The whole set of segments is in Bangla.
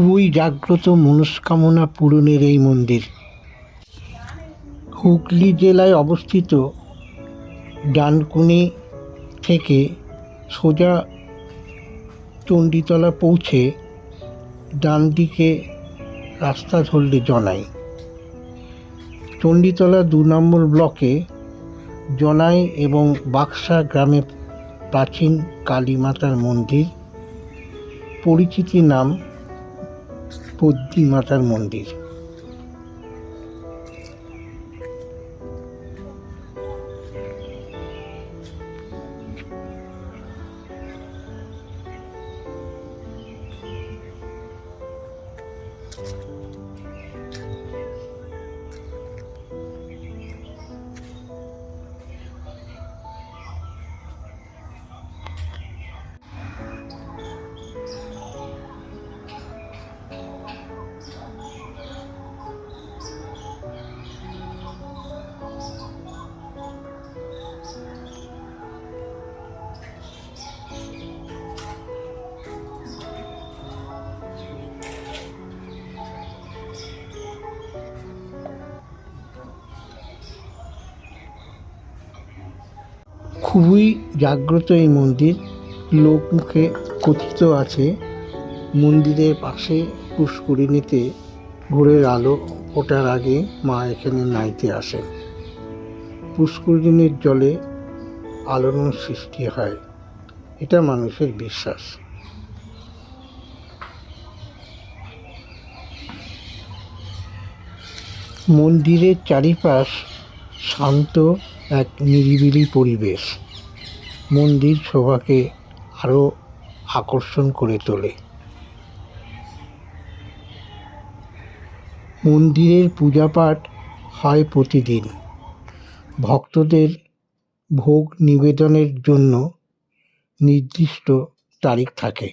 খুবই জাগ্রত মনস্কামনা পূরণের এই মন্দির। হুগলি জেলায় অবস্থিত ডানকুনি থেকে সোজা চণ্ডীতলা পৌঁছে ডান দিকে রাস্তা ধরলে জনাই। চণ্ডীতলা দু নম্বর ব্লকে জনাই এবং বাক্সা গ্রামে প্রাচীন কালী মাতার মন্দির। পরিচিতি নাম পদ্মী মাতার মন্দির। খুবই জাগ্রত এই মন্দির। লোকমুখে কথিত আছে, মন্দিরের পাশে পুষ্করিণীতে ভোরের আলো ওঠার আগে মা এখানে নাইতে আসেন। পুষ্করিণীর জলে আলোড়ন সৃষ্টি হয়, এটা মানুষের বিশ্বাস। মন্দিরের চারিপাশ শান্ত এক নিরিবিলি পরিবেশ। মন্দির শোভাকে আরও আকর্ষণ করে তোলে। মন্দিরের পূজাপাঠ হয় প্রতিদিন। ভক্তদের ভোগ নিবেদনের জন্য নির্দিষ্ট তারিখ থাকে।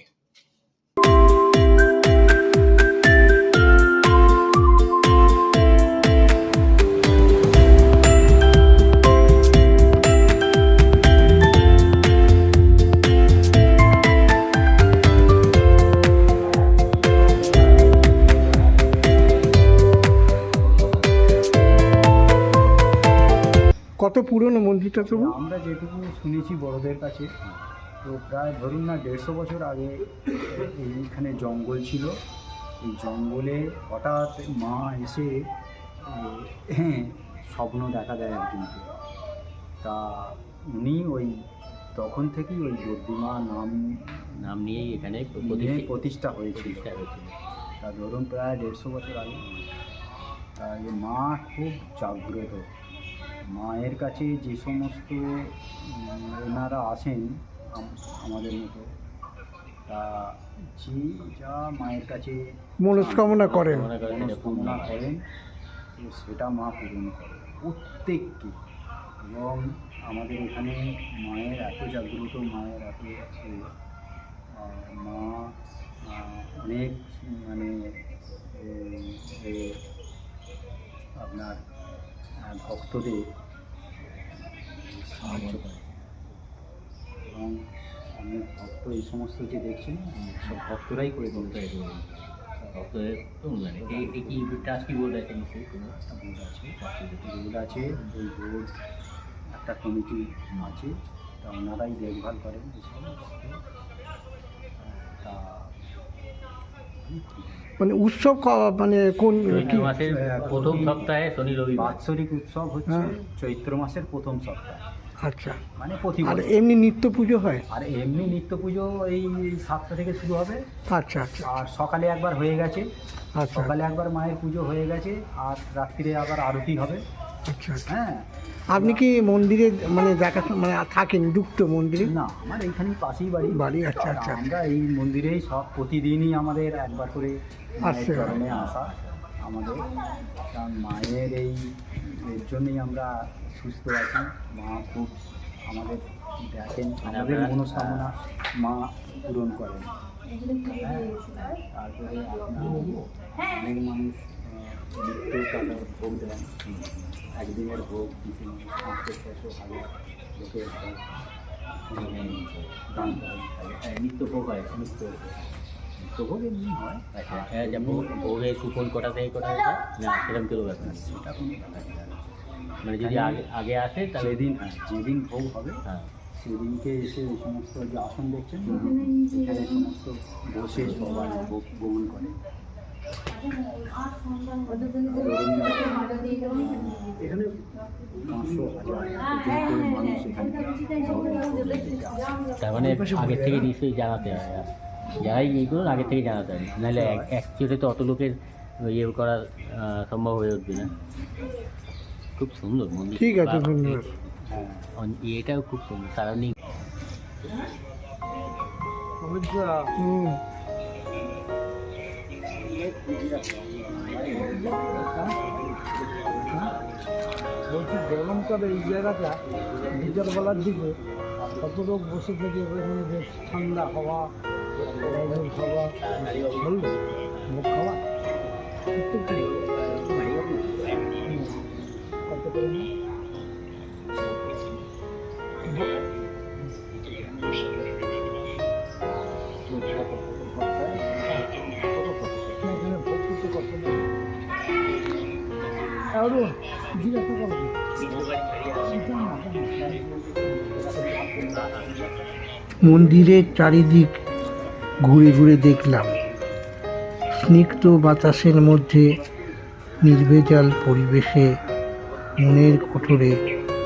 পুরনো মন্দিরটা তবু আমরা যেটুকু শুনেছি বড়দের কাছে তো প্রায় ধরুন না দেড়শো বছর আগে এইখানে জঙ্গল ছিল। এই জঙ্গলে হঠাৎ মা এসে হ্যাঁ স্বপ্ন দেখা দেয় একজনকে। তা উনি ওই তখন থেকেই ওই বদ্যিমা নাম নাম নিয়েই এখানে নিয়ে প্রতিষ্ঠা হয়েছিল। প্রতিষ্ঠা হয়েছিল। তা ধরুন প্রায় দেড়শো বছর আগে। তা এই মা খুব জাগ্রত। মায়ের কাছে যে সমস্ত ওনারা আসেন আমাদের মতো তা যে যা মায়ের কাছে মনস্কামনা করেন। মনে মনস্কামনা করেন তো সেটা মা পূরণ করে প্রত্যেককে। এবং আমাদের এখানে মায়ের এত জাগ্রত মায়ের এত মা অনেক মানে আপনার ভক্তদের সাহায্য করে এবং অনেক ভক্ত এই সমস্ত যে দেখছেন সব ভক্তরাই করে তুলছে ভক্তদের এই এই কি ট্রাস্টি বোর্ড আছে নিশ্চয়ই? কোনো? একটা বোর্ড আছে। বোর্ড আছে। ওই বোর্ড একটা কমিটি আছে। তা ওনারাই দেখভাল করেন। এসব তা মানে উৎসব ক- মানে কোন কি? মাসের প্রথম সপ্তাহে শনি রবিবার। বাৎসরিক উৎসব হচ্ছে হ্যাঁ। চৈত্র মাসের প্রথম সপ্তাহ। আচ্ছা। মানে প্রতি আর এমনি নিত্য পুজো হয়? আর এমনি নিত্য পুজো এই সাতটা থেকে শুরু হবে। আচ্ছা আচ্ছা। আর সকালে একবার হয়ে গেছে। আচ্ছা। সকালে একবার মায়ের পুজো হয়ে গেছে আর রাত্রিরে আবার আরতি হবে। আচ্ছা আচ্ছা। হ্যাঁ। আপনি কি মন্দিরে মানে দেখা মানে থাকেন যুক্ত মন্দিরে? না আমার এইখানেই পাশেই বাড়ি। বাড়ি, আচ্ছা, আচ্ছা। আমরা এই মন্দিরেই সব প্রতিদিনই আমাদের একবার করে। চরণে আসা আমাদের। মায়ের এই এর জন্যই আমরা সুস্থ আছি। মা খুব আমাদের দেখেন মানে আমাদের মনস্কামনা মা পূরণ করেন। হ্যাঁ, তারপরে আপনার অনেক মানুষ নিত্য তাদের ভোগ দেন। একদিনের ভোগ কিছু ছশো হাজার লোকের দান করেন। নিত্য ভোগ হয় নিত্য ভোগ। নিত্যভোগ এমনি হয় হ্যাঁ যে ভোগে কুপন কটা থেকে কটা আছে না সেরকম কেউ ব্যাপার নেই। সেটা কোনো ব্যাপার না। মানে যদি আগে আগে আসে তাহলে যেদিন হ্যাঁ। যেদিন ভোগ হবে হ্যাঁ। সেদিনকে এসে এই সমস্ত যে আসন দেখছেন এখানে সমস্ত বসে সবাই ভোগ গ্রহণ করে। এখানে পাঁচশো হাজার মানুষ এখানে তার মানে আগের থেকে নিশ্চয়ই জানাতে হয় আর যারাই ইয়ে করুন আগের থেকে জানাতে হয় নাহলে এক এক চোটে তো অত লোকের ইয়ে করা সম্ভব হয়ে উঠবে না। খুব সুন্দর মন্দির। ঠিক আছে ধন্যবাদ। হ্যাঁ। ইয়েটাও খুব সুন্দর সারাউন্ডিং। হুম। বলছি গরমকালে এই জায়গাটা বিকালবেলার দিকে কত লোক বসে থেকে ওখানে বেশ ঠান্ডা হাওয়া মন্দিরের চারিদিক ঘুরে ঘুরে দেখলাম। স্নিগ্ধ বাতাসের মধ্যে নির্ভেজাল পরিবেশে মনের কোঠরে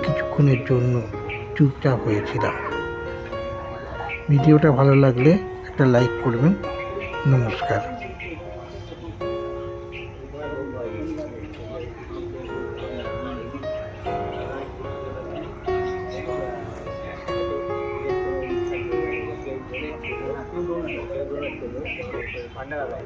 কিছুক্ষণের জন্য চুপচাপ হয়েছিলাম। ভিডিওটা ভালো লাগলে একটা লাইক করবেন। নমস্কার। Mana ada?